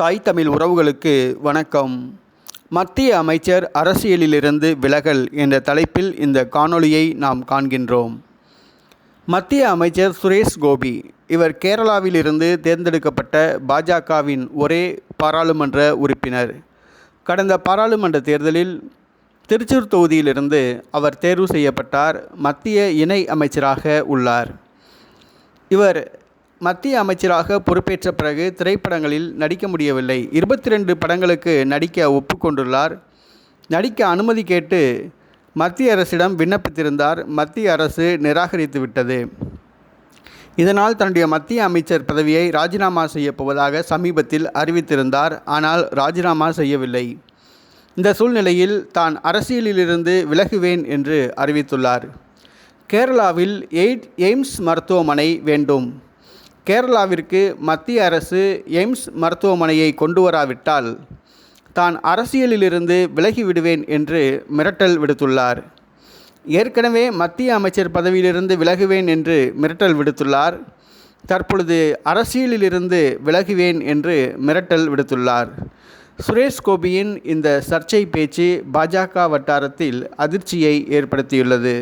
தாய் தமிழ் உறவுகளுக்கு வணக்கம். மத்திய அமைச்சர் அரசியலிலிருந்து விலகல் என்ற தலைப்பில் இந்த காணொளியை நாம் காண்கின்றோம். மத்திய அமைச்சர் சுரேஷ் கோபி இவர் கேரளாவிலிருந்து தேர்ந்தெடுக்கப்பட்ட பாஜகவின் ஒரே பாராளுமன்ற உறுப்பினர். கடந்த பாராளுமன்ற தேர்தலில் திருச்சூர் தொகுதியிலிருந்து அவர் தேர்வு செய்யப்பட்டார் மத்திய இணை அமைச்சராக உள்ளார். இவர் மத்திய அமைச்சராக பொறுப்பேற்ற பிறகு திரைப்படங்களில் நடிக்க முடியவில்லை. இருபத்தி ரெண்டு படங்களுக்கு நடிக்க ஒப்புக்கொண்டுள்ளார். நடிக்க அனுமதி கேட்டு மத்திய அரசிடம் விண்ணப்பித்திருந்தார். மத்திய அரசு நிராகரித்து விட்டது. இதனால் தன்னுடைய மத்திய அமைச்சர் பதவியை ராஜினாமா செய்யப் போவதாக சமீபத்தில் அறிவித்திருந்தார். ஆனால் ராஜினாமா செய்யவில்லை. இந்த சூழ்நிலையில் தான் அரசியலிலிருந்து விலகுவேன் என்று அறிவித்துள்ளார். கேரளாவில் எய்ட் எய்ம்ஸ் மருத்துவமனை வேண்டும். கேரளாவிற்கு மத்திய அரசு எய்ம்ஸ் மருத்துவமனையை கொண்டு வராவிட்டால் தான் அரசியலிலிருந்து விலகி விடுவேன் என்று மிரட்டல் விடுத்துள்ளார். ஏற்கனவே மத்திய அமைச்சர் பதவியிலிருந்து விலகுவேன் என்று மிரட்டல் விடுத்துள்ளார். தற்பொழுது அரசியலிலிருந்து விலகுவேன் என்று மிரட்டல் விடுத்துள்ளார். சுரேஷ் கோபியின் இந்த சர்ச்சை பேச்சு பாஜக வட்டாரத்தில் அதிர்ச்சியை ஏற்படுத்தியுள்ளது.